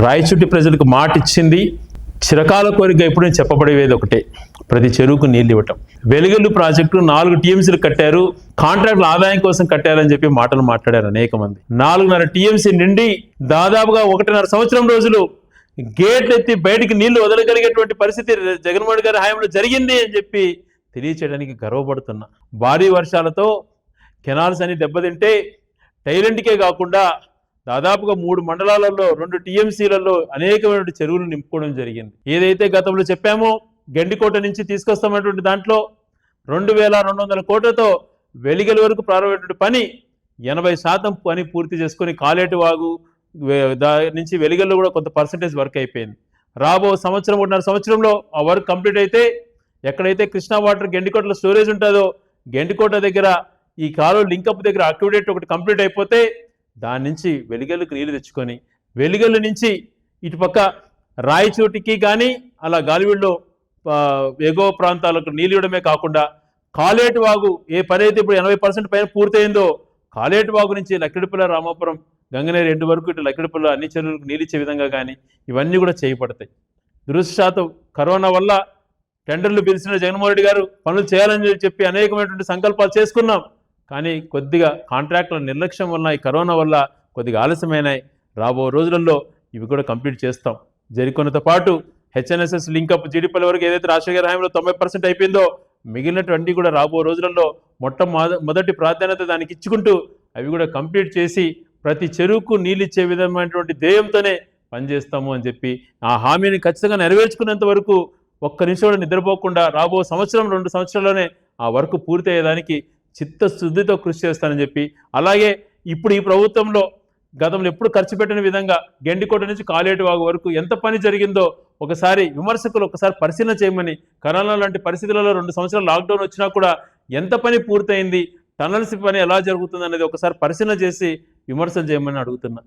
రాయచుట్టి ప్రజలకు మాట ఇచ్చింది చిరకాల కోరిక ఎప్పుడూ చెప్పబడేది ఒకటే. ప్రతి చెరువుకు నీళ్ళు ఇవ్వటం. వెలుగల్లు ప్రాజెక్టు నాలుగు టీఎంసీలు కట్టారు. కాంట్రాక్టుల ఆదాయం కోసం కట్టారని చెప్పి మాటలు మాట్లాడారు అనేక మంది. నాలుగున్నర టీఎంసీ నిండి దాదాపుగా ఒకటిన్నర సంవత్సరం రోజులు గేట్లు ఎత్తి బయటికి నీళ్ళు వదలగలిగేటువంటి పరిస్థితి జగన్మోహన్ గారి హయాంలో జరిగింది అని చెప్పి తెలియచేయడానికి గర్వపడుతున్నా భారీ వర్షాలతో కెనాల్స్ అని దెబ్బతింటే టైలెంట్కే కాకుండా దాదాపుగా మూడు మండలాలలో రెండు టీఎంసీలలో అనేకమైనటువంటి చెరువులు నింపుకోవడం జరిగింది. ఏదైతే గతంలో చెప్పామో గండికోట నుంచి తీసుకొస్తామన్నటువంటి దాంట్లో రెండు వేల రెండు వందల కోట్లతో వెలిగల వరకు ప్రారంభమైనటువంటి పని ఎనభై శాతం పని పూర్తి చేసుకొని కాలేటి వాగు దాని నుంచి వెలిగల్లో కూడా కొంత పర్సంటేజ్ వర్క్ అయిపోయింది. రాబో సంవత్సరం ఒకటిన్నర సంవత్సరంలో ఆ వర్క్ కంప్లీట్ అయితే ఎక్కడైతే కృష్ణా వాటర్ గెండికోటలో స్టోరేజ్ ఉంటుందో గెండికోట దగ్గర ఈ కాలువ లింకప్ దగ్గర అక్యుడేట్ ఒకటి కంప్లీట్ అయిపోతే దాని నుంచి వెలిగల్లుకు నీళ్ళు తెచ్చుకొని వెలిగల్లు నుంచి ఇటుపక్క రాయచోటికి కానీ అలా గాలివీడులో ఎగువ ప్రాంతాలకు నీళ్ళు ఇవ్వడమే కాకుండా కాలేటి వాగు ఏ పని అయితే ఇప్పుడు ఎనభై పర్సెంట్ పైన పూర్తయిందో కాలేటి వాగు నుంచి లక్కిడిపల్ల రామాపురం గంగనేరు ఎండు వరకు ఇటు లక్కిడిపల్ల అన్ని చెరువులకు నీళ్ళు ఇచ్చే విధంగా కానీ ఇవన్నీ కూడా చేయబడతాయి. దురదృష్టశాతం కరోనా వల్ల టెండర్లు పిలిచిన జగన్మోహన్ రెడ్డి గారు పనులు చేయాలని చెప్పి అనేకమైనటువంటి సంకల్పాలు చేసుకున్నాం. కానీ కొద్దిగా కాంట్రాక్టుల నిర్లక్ష్యం వల్ల ఈ కరోనా వల్ల కొద్దిగా ఆలస్యమైనాయి. రాబో రోజులలో ఇవి కూడా కంప్లీట్ చేస్తాం. జరికొనతో పాటు హెచ్ఎన్ఎస్ఎస్ లింకప్ జీడిపల్లి వరకు ఏదైతే రాజశేఖర హయాంలో తొంభై పర్సెంట్ అయిపోయిందో మిగిలినటువంటి కూడా రాబో రోజులలో మొట్ట మొదటి ప్రాధాన్యత దానికి ఇచ్చుకుంటూ అవి కూడా కంప్లీట్ చేసి ప్రతి చెరువుకు నీళ్ళు ఇచ్చే విధమైనటువంటి ధ్యేయంతోనే పనిచేస్తాము అని చెప్పి ఆ హామీని ఖచ్చితంగా నెరవేర్చుకునేంత వరకు ఒక్క నిమిషం కూడా నిద్రపోకుండా రాబో సంవత్సరం రెండు సంవత్సరాల్లోనే ఆ వర్క్ పూర్తి అయ్యేదానికి చిత్తశుద్ధితో కృషి చేస్తానని చెప్పి. అలాగే ఇప్పుడు ఈ ప్రభుత్వంలో గతంలో ఎప్పుడు ఖర్చు పెట్టిన విధంగా గెండికోట నుంచి కాలేటి వాగు వరకు ఎంత పని జరిగిందో ఒకసారి విమర్శకులు ఒకసారి పరిశీలన చేయమని కరోనా లాంటి పరిస్థితులలో రెండు సంవత్సరాలు లాక్డౌన్ వచ్చినా కూడా ఎంత పని పూర్తయింది టనల్స్ పని ఎలా జరుగుతుంది అనేది ఒకసారి పరిశీలన చేసి విమర్శలు చేయమని అడుగుతున్నా.